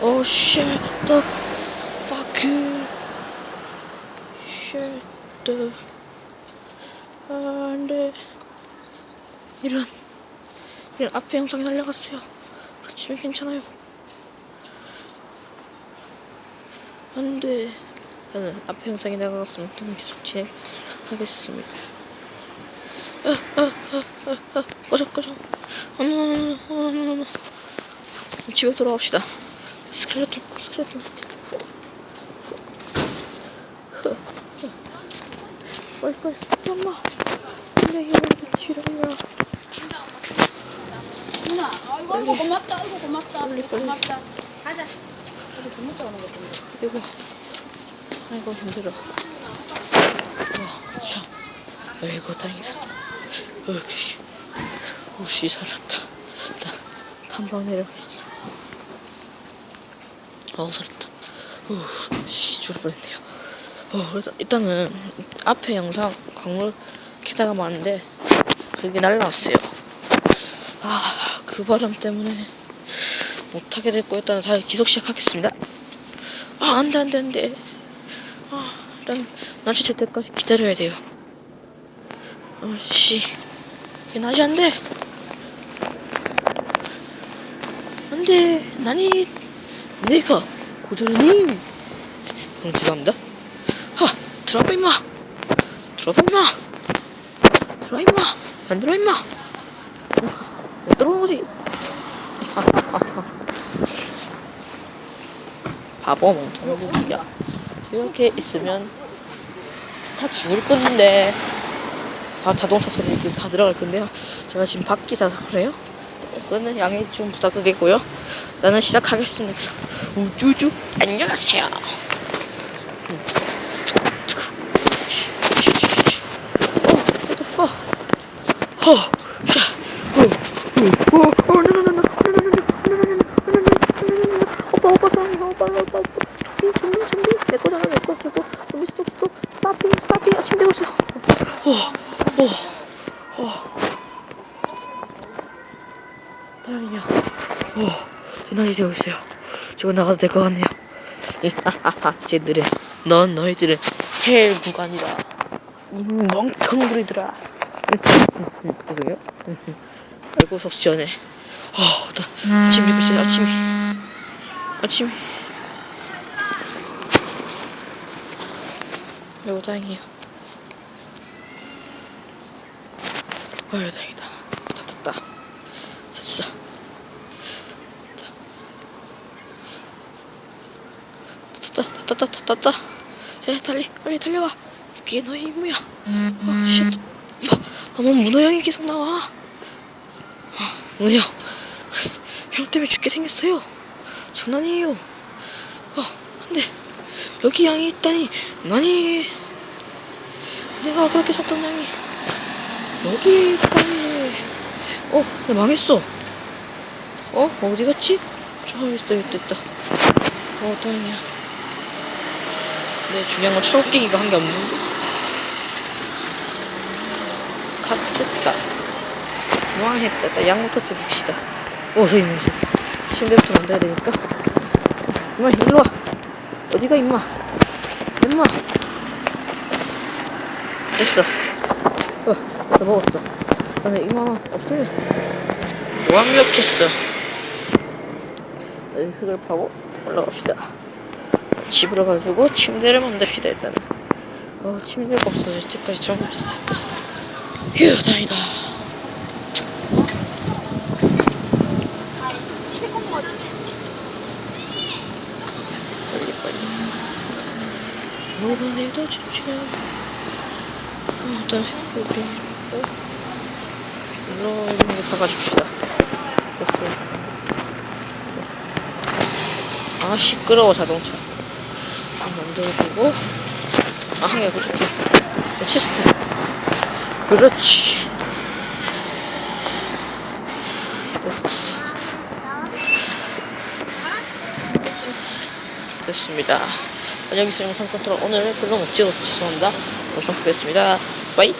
Oh shit the fuck you. Shit the 안돼 이런 이런 앞에 영상이 날려갔어요. 그렇지만 괜찮아요. 안돼 나는 앞에 영상이 나가갔으면 또 계속 진행하겠습니다. 아, 아, 아, 아, 아, 꺼져 꺼져. 노노노노 집에 돌아갑시다 스켈레톤 스켈레톤 빨리 빨리 엄마. 근데 이거 지랄이야 누나, 아이고, 아이고, 고맙다, 아이고, 고맙다, 빨리, 빨리. 고맙다. 가자. 밥 먹자 오는 것 같은데. 이거. 아이고 힘들어. 와참. 아이고 다행이다. 어이씨. 오씨 살았다. 나 한방 내려가겠어 어우 살았다. 오씨 죽을 뻔했네요. 어 그래서 일단은 앞에 영상 강물 캐다가 많은데 그게 날라왔어요. 아 그 바람 때문에 못하게 됐고 일단 다시 기속 시작하겠습니다. 아 안돼 안돼 안돼. 아 일단 날씨 될 때까지 기다려야 돼요. 아씨. 이게 낮이 안돼. 안돼. 나니 내가 고전이니? 응 들어갑니다. 하 들어봐 임마. 들어봐 임마. 들어와 임마. 안 들어와 임마. 못 들어오는 거지? 바보 멍청이야. 이렇게 있으면 다 죽을 건데. 아 자동차 소리 다 들어갈 건데요. 제가 지금 밖이라서 그래요 그거는 양해 좀 부탁드리고요. 나는 시작하겠습니다. 우쭈쭈 안녕하세요. 어, what the fuck? 어, 샤, 어, 어, 어, no, no, no. 다행이야. 어, 에너지 되고 있어요. 저거 나가도 될 것 같네요. 쟤들은, 넌 너희들은 헬 구간이다. 죄송해요. 아이고 속 시원해. 어, 나 아침이 글쎄 아침이 아침이. 아이고 다행이에요. 아유 다행이다. 다 됐다. 됐어. 됐다. 자 달리 빨리 달려가. 이게 너의 임무야. 아 쉣. 뭐, 아, 뭐 문어 형이 계속 나와. 아, 문어형. 형 때문에 죽게 생겼어요. 장난이에요. 어, 근데 여기 양이 있다니. 나니. 내가 그렇게 찾던 양이 여기 있다니. 어, 나 망했어. 어, 어디 갔지? 저 있다, 있다, 있다. 어, 다행이야. 네, 중요한 건 끼기가 한 게 없는데. 갓됐다. 왕했다. 일단 양부터 죽입시다. 어서 있는 집. 침대부터 만들어야 되니까. 임마, 일로 와. 어디가, 임마. 임마. 됐어. 어, 다 먹었어. 나는 이만 없으면 완벽했어. 여기 흙을 파고 올라갑시다. 집으로 가지고 침대를 만듭시다, 일단은. 어, 침대가 없어서 이때까지 잘못 잤어. 휴, 다행이다. 거 빨리 빨리 뭐가 해도 좋지 어, 일단 어? 일로 이렇게 박아줍시다 됐어 아 시끄러워 자동차 좀 만들어주고 아 한개 고줄게 체스트 그렇지. 됐어. 됐습니다. 여기서 영상 컨트롤 오늘 별로 못 찍어서 죄송합니다. 영상 끝겠습니다. 바이.